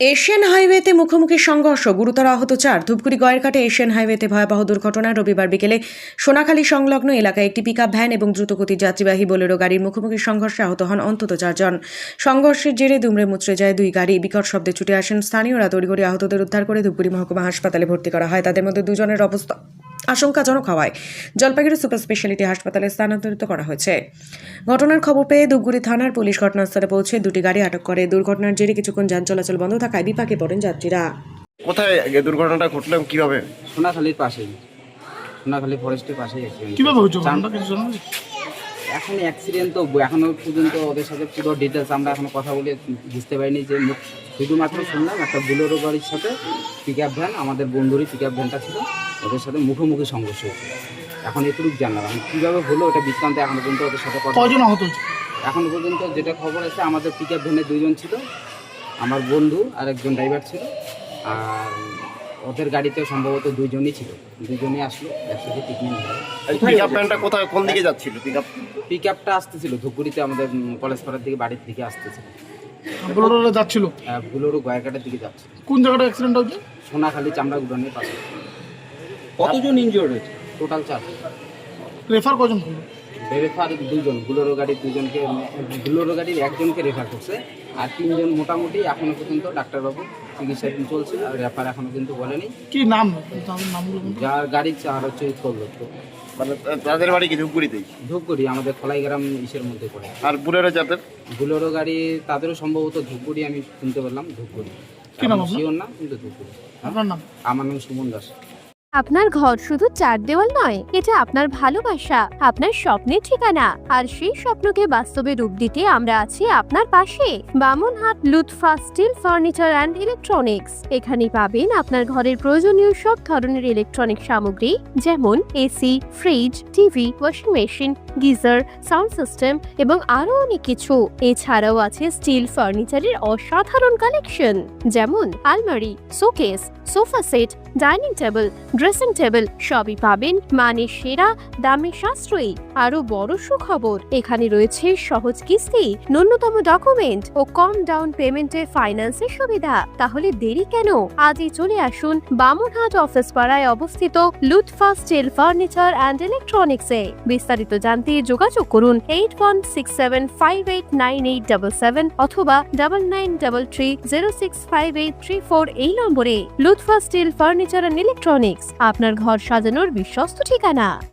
Asian হাইওয়েতে মুখোমুখি সংঘর্ষ। গুরুতর আহত চার। ধূপগুড়ি গয়েরঘাটে এশিয়ান হাইওয়েতে ভয়াবহ দুর্ঘটনা। রবিবার বিকেলে সোনাখালী সংলগ্ন এলাকায় একটি পিকআপ ভ্যান এবং দ্রুতগতি যাত্রীবাহী বোলেরো গাড়ির মুখোমুখি সংঘর্ষে আহত হন অন্তত চারজন। সংঘর্ষের জেরে দুমড়ে মুচড়ে যায় দুই গাড়ি। বিকট শব্দে ছুটে আসেন স্থানীয়রা। তড়িঘড়ি আহতদের উদ্ধার করে ধূপগুড়ি মহকুমা হাসপাতালে ভর্তি করা হয়। তাদের মধ্যে দুজনের অবস্থা আশঙ্কাজনক হওয়ায় জলপাইগুড়ি সুপার স্পেশালিটি হাসপাতালে স্থানান্তরিত করা হয়েছে। ঘটনার খবর পেয়ে ধূপগুড়ি থানার পুলিশ ঘটনাস্থলে পৌঁছে দুটি গাড়ি আটক করে। দুর্ঘটনার জেরে কিছুক্ষণ যান চলাচল বন্ধ থাকায় বিপাকে পড়েন যাত্রীরা। কোথায় এ দুর্ঘটনাটা ঘটলো কীভাবে? সোনাখালীর পাশেই। সোনাখালী ফরেস্টের পাশেই কীভাবে হয়েছে ঘটনাটা কিছু জানা যায়? এখন অ্যাক্সিডেন্ট তো এখনও পর্যন্ত ওদের সাথে পুরো ডিটেলস আমরা এখন কথা বলে বুঝতে পারিনি যে শুধুমাত্র শুনলাম একটা বুলোরো গাড়ির সাথে পিক আপ ভ্যান আমাদের বন্ধুরই পিক আপ ভ্যানটা ছিল ওদের সাথে মুখোমুখি সংঘর্ষ এখন এটুকু জানলাম এখন কীভাবে হলো ওটা বৃত্তান্ত এখনও পর্যন্ত ওদের সাথে কথা কয়জন আহত এখনও পর্যন্ত যেটা খবর আছে আমাদের পিক আপ ভ্যানে দুইজন ছিল আমার বন্ধু আর একজন ড্রাইভার ছিল। আর ওদের গাড়িতে সম্ভবত দুইজনই ছিল। দুইজনই আসলো একসাথে ট্রিটমেন্ট হয় পিক আপ ভ্যানটা কোথায় কোন দিকে যাচ্ছিল পিক আপ পিক আপটা আসতেছিল ধূপগুড়িতে আমাদের কলেজ পাড়ার দিকে বাড়ির দিকে আসতেছিল। বোলেরোটা যাচ্ছিল? বুলোরও গয়াকাটার দিকে যাচ্ছে কোন জায়গাটা অ্যাক্সিডেন্ট হয়েছে? সোনাখালী চামড়া গুডানের পাশে। কতজন ইনজিওর্ড হয়েছে? টোটাল চার। রেফার কজন করল? রেফার দুজন বুলোরো গাড়ির দুজনকে বুলোরো গাড়ির একজনকে রেফার করছে। আর তিনজন মোটামুটি এখনও পর্যন্ত ডাক্তারবাবু চিকিৎসাধীন চলছে আর রেফার এখনও কিন্তু বলেনি। কি নাম? যার গাড়ির চার হচ্ছে উৎপল দত্ত মানে তাদের বাড়ি কি ধূপগুড়িতেই? ধূপগুড়ি আমাদের খলাইগ্রাম ইসের মধ্যে পড়ে। আর বুলেরো যাদের? বুলেরো গাড়ি তাদেরও সম্ভবত ধূপগুড়ি আমি শুনতে পারলাম ধূপগুড়ি। কি নাম শিওর না কিন্তু ধূপগুড়ি। আপনার নাম? আমার নাম সুমন দাস। আপনার ঘর শুধু চার দেওয়াল নয়, এটা আপনার ভালোবাসা, আপনার স্বপ্নের ঠিকানা, আর সেই স্বপ্নকে বাস্তবে রূপ দিতে আমরা আছি আপনার পাশে। Bamanhat Lutfa steel furniture and electronics এখানে পাবেন আপনার ঘরের প্রয়োজনীয় সব ধরনের ইলেকট্রনিক সামগ্রী, যেমন AC, fridge, TV, washing machine geyser, sound system এবং আরও অনেক কিছু। এছাড়াও আছে স্টিল ফার্নিচারের অসাধারণ কালেকশন, যেমন আলমারি, showcase, sofa set, dining table, dressing table সবই পাবেন মানে সেরা দামে সাশ্রয়ী। আরও বড় সুখবর, এখানে রয়েছে সহজ কিস্তি, ন্যূনতম ডকুমেন্ট ও কম ডাউন পেমেন্টের ফাইন্যান্সের সুবিধা। তাহলে দেরি কেন? আজই চলে আসুন বামনহাট অফিস পাড়ায় অবস্থিত লুৎফা স্টিল ফার্নিচার অ্যান্ড ইলেকট্রনিক্সে। বিস্তারিত জানতে যোগাযোগ করুন eight one six seven five eight nine eight double seven অথবা double nine double three zero six five eight three four এই নম্বরে Lutfa steel furniture and electronics, আপনার ঘর সাজানোর বিশ্বস্ত ঠিকানা।